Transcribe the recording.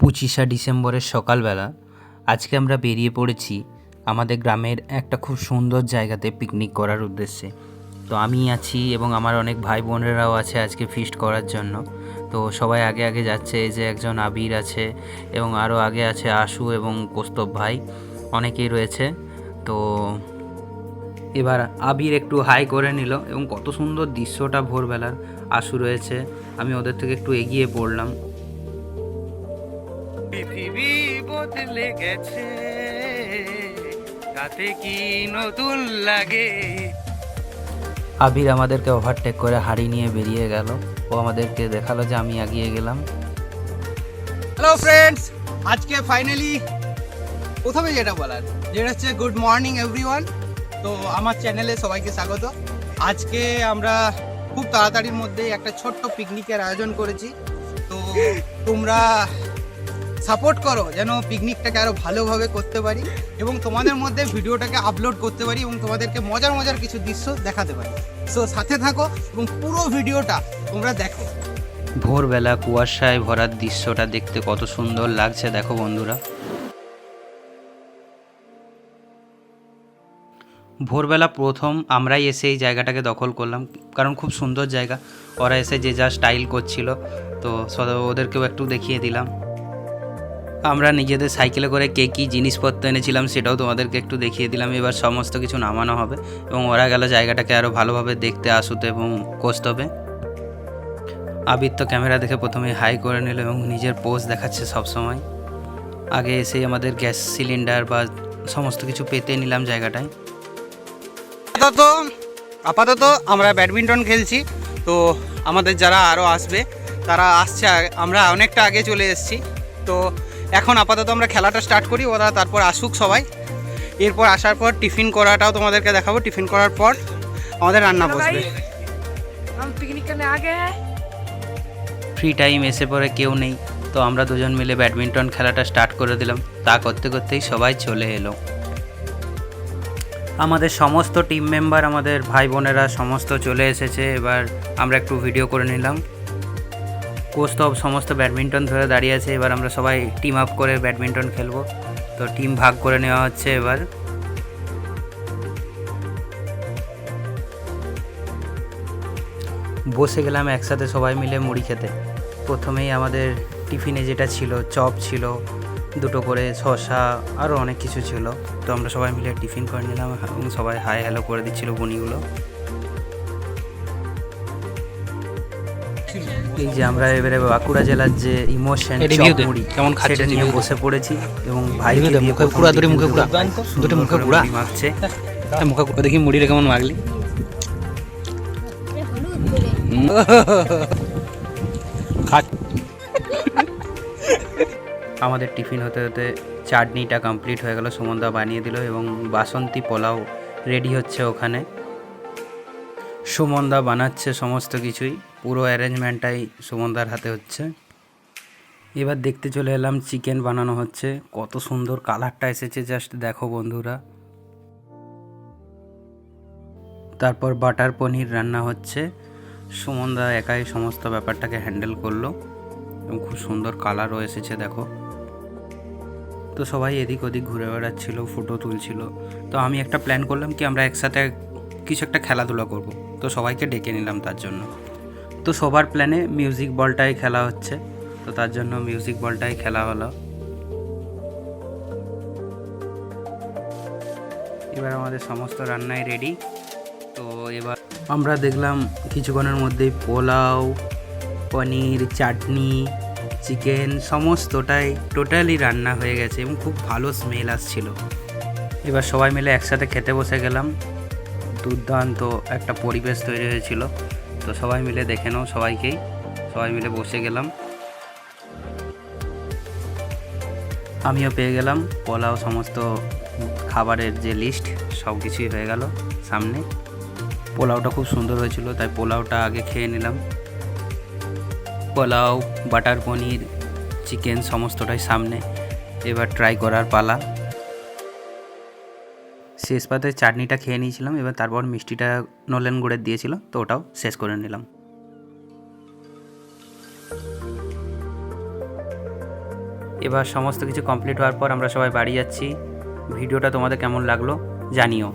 পঁচিশা ডিসেম্বরের সকালবেলা আজকে আমরা বেরিয়ে পড়েছি আমাদের গ্রামের একটা খুব সুন্দর জায়গাতে পিকনিক করার উদ্দেশ্যে। তো আমি আছি এবং আমার অনেক ভাই বোনেরাও আছে আজকে ফিস্ট করার জন্য। তো সবাই আগে আগে যাচ্ছে, এই যে একজন আবির আছে এবং আরও আগে আছে আশু এবং কৌস্তব ভাই, অনেকেই রয়েছে। তো এবার আবির একটু হাই করে নিল এবং কত সুন্দর দৃশ্যটা ভোরবেলার আশু রয়েছে। আমি ওদের থেকে একটু এগিয়ে পড়লাম। পৃথিবী বদলে গেছে। তাতে কি নতুন লাগে? আবির আমাদেরকে ওভারটেক করে হাড়ি নিয়ে বেরিয়ে গেল। ও আমাদেরকে দেখাল যে আমি এগিয়ে গেলাম। হ্যালো ফ্রেন্ডস আজকে ফাইনালি প্রথমে যেটা বলার যেটা হচ্ছে গুড মর্নিং এভরিওয়ান তো আমার চ্যানেলে সবাইকে স্বাগত। আজকে আমরা খুব তাড়াতাড়ির মধ্যেই একটা ছোট্ট পিকনিকের আয়োজন করেছি। তো তোমরা সাপোর্ট করো, যেন পিকনিকটাকে আরও ভালোভাবে করতে পারি এবং তোমাদের মধ্যে ভিডিওটাকে আপলোড করতে পারি এবং তোমাদেরকে মজার মজার কিছু দৃশ্য দেখাতে পারি। সো সাথে থাকো এবং পুরো ভিডিওটা তোমরা দেখো। ভোরবেলা কুয়াশায় ভরার দৃশ্যটা দেখতে কত সুন্দর লাগছে, দেখো বন্ধুরা। ভোরবেলা প্রথম আমরাই এসে এই জায়গাটাকে দখল করলাম, কারণ খুব সুন্দর জায়গা। ওরা এসে যে যা স্টাইল করছিল, তো ওদেরকেও একটু দেখিয়ে দিলাম। আমরা নিজেদের সাইকেলে করে কে কী জিনিসপত্র এনেছিলাম সেটাও তোমাদেরকে একটু দেখিয়ে দিলাম। এবার সমস্ত কিছু নামানো হবে এবং ওরা গেল জায়গাটাকে আরও ভালোভাবে দেখতে আসুতে এবং কষতে আবির তো ক্যামেরা দেখে প্রথমে হাই করে নিল এবং নিজের পোজ দেখাচ্ছে সব সময় আগে এসে আমাদের গ্যাস সিলিন্ডার বা সমস্ত কিছু পেতে নিলাম জায়গাটায়। আপাতত আপাতত আমরা ব্যাডমিন্টন খেলছি। তো আমাদের যারা আরও আসবে, তারা আসছে, আমরা অনেকটা আগে চলে এসেছি। তো এখন আপাতত আমরা খেলাটা স্টার্ট করি ওরা তারপর আসুক সবাই। এরপর আসার পর টিফিন করাটাও তোমাদেরকে দেখাবো। টিফিন করার পর আমাদের রান্না বসবে। ফ্রি টাইম এসে পরে কেউ নেই। তো আমরা দুজন মিলে ব্যাডমিন্টন খেলাটা স্টার্ট করে দিলাম। তা করতে করতেই সবাই চলে এলো। আমাদের সমস্ত টিম মেম্বার আমাদের ভাই বোনেরা সমস্ত চলে এসেছে। এবার আমরা একটু ভিডিও করে নিলাম। কৌস্তব সমস্ত ব্যাডমিন্টন ধরে দাঁড়িয়ে আছে। এবার আমরা সবাই টিম আপ করে ব্যাডমিন্টন খেলব। তো টিম ভাগ করে নেওয়া হচ্ছে এবার। বসে গেলাম একসাথে সবাই মিলে মুড়ি খেতে। প্রথমেই আমাদের টিফিনে যেটা ছিল, চপ ছিল, দুটো করে শসা আরও অনেক কিছু ছিল। তো আমরা সবাই মিলে টিফিন করে নিলাম এবং সবাই হাই হ্যালো করে দিচ্ছিল বুনিগুলো এই যে আমরা এবারে বাঁকুড়া জেলার যে ইমোশন এই কেমন খাচ্ছে সেটা নিয়ে বসে পড়েছি এবং ভাই মুখে পুরা, দুটি মুখে পুরা। দুটি মুখে পুরা। মাখছে মুখে দেখি মুড়িটা কেমন মাগলি আমাদের টিফিন হতে হতে চাটনিটা কমপ্লিট হয়ে গেল সুমনদা বানিয়ে দিল এবং বাসন্তী পোলাও রেডি হচ্ছে ওখানে। সুমনদা বানাচ্ছে সমস্ত কিছুই। পুরো অ্যারেঞ্জমেন্টটাই সুমনদার হাতে হচ্ছে। এবার দেখতে চলে এলাম, চিকেন বানানো হচ্ছে। কত সুন্দর কালারটা এসেছে জাস্ট দেখো বন্ধুরা। তারপর বাটার পনির রান্না হচ্ছে। সুমনদা একাই সমস্ত ব্যাপারটাকে হ্যান্ডেল করল। এবং খুব সুন্দর কালারও এসেছে, দেখো। তো সবাই এদিক ওদিক ঘুরে বেড়াচ্ছিল ফটো তুলছিল। তো আমি একটা প্ল্যান করলাম কি আমরা একসাথে কিছু একটা খেলাধুলা করব। তো সবাইকে ডেকে নিলাম তার জন্য। তো সবার প্ল্যানে মিউজিক বলটাই খেলা হচ্ছে। তো তার জন্য মিউজিক বলটাই খেলা হলো। এবার আমাদের সমস্ত রান্নাই রেডি তো এবার আমরা দেখলাম কিছুক্ষণের মধ্যেই পোলাও, পনির, চাটনি চিকেন সমস্তটাই টোটালি রান্না হয়ে গেছে এবং খুব ভালো স্মেল আসছিল। এবার সবাই মিলে একসাথে খেতে বসে গেলাম। দুর্দান্ত একটা পরিবেশ তৈরি হয়েছিল। তো সবাই মিলে দেখে নাও সবাইকেই। সবাই মিলে বসে গেলাম। আমিও পেয়ে গেলাম। পোলাও সমস্ত খাবারের যে লিস্ট সব কিছুই হয়ে গেল সামনে। পোলাওটা খুব সুন্দর হয়েছিল, তাই পোলাওটা আগে খেয়ে নিলাম। পোলাও, বাটার পনির, চিকেন সমস্তটাই সামনে। এবার ট্রাই করার পালা। শেষ পাতে চাটনিটা খেয়ে নিয়েছিলাম, এবার তারপর মিষ্টিটা নলেন গুড়ের দিয়েছিল, তো ওটাও শেষ করে নিলাম। এবার সমস্ত কিছু কমপ্লিট হওয়ার পর আমরা সবাই বাড়ি যাচ্ছি। ভিডিওটা তোমাদের কেমন লাগল জানিও।